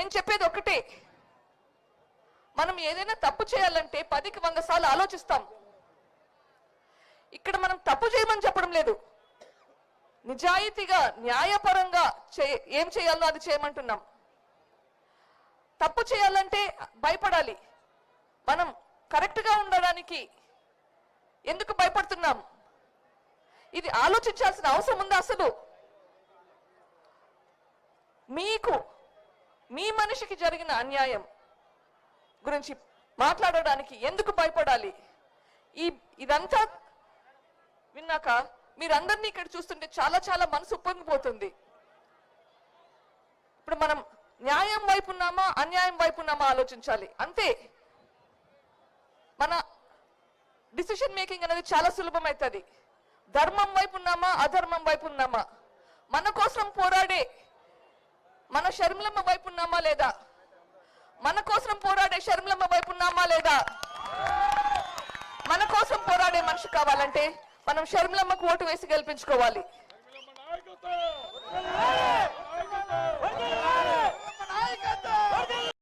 నేను చెప్పేది ఒకటే. మనం ఏదైనా తప్పు చేయాలంటే పదికి వంద సార్లు ఆలోచిస్తాం. ఇక్కడ మనం తప్పు చేయమని చెప్పడం లేదు. నిజాయితీగా న్యాయపరంగా చే ఏం చేయాలో అది చేయమంటున్నాం. తప్పు చేయాలంటే భయపడాలి. మనం కరెక్ట్గా ఉండడానికి ఎందుకు భయపడుతున్నాం? ఇది ఆలోచించాల్సిన అవసరం ఉందా అసలు? మీకు మీ మనిషికి జరిగిన అన్యాయం గురించి మాట్లాడడానికి ఎందుకు భయపడాలి? ఈ ఇదంతా విన్నాక మీరందరినీ ఇక్కడ చూస్తుంటే చాలా చాలా మనసు ఉప్పొంగిపోతుంది. ఇప్పుడు మనం న్యాయం వైపు ఉన్నామా అన్యాయం వైపు ఉన్నామా ఆలోచించాలి. అంతే. మన డిసిషన్ మేకింగ్ అనేది చాలా సులభమవుతుంది ధర్మం వైపు ఉన్నామా అధర్మం వైపు ఉన్నామా? మన కోసం పోరాడే మన షర్మిలమ్మ వైపు ఉన్నామా లేదా? మన కోసం పోరాడే షర్మిలమ్మ వైపు ఉన్నామా లేదా? మన కోసం పోరాడే మనిషి కావాలంటే మనం షర్మిలమ్మకు ఓటు వేసి గెలిపించుకోవాలి.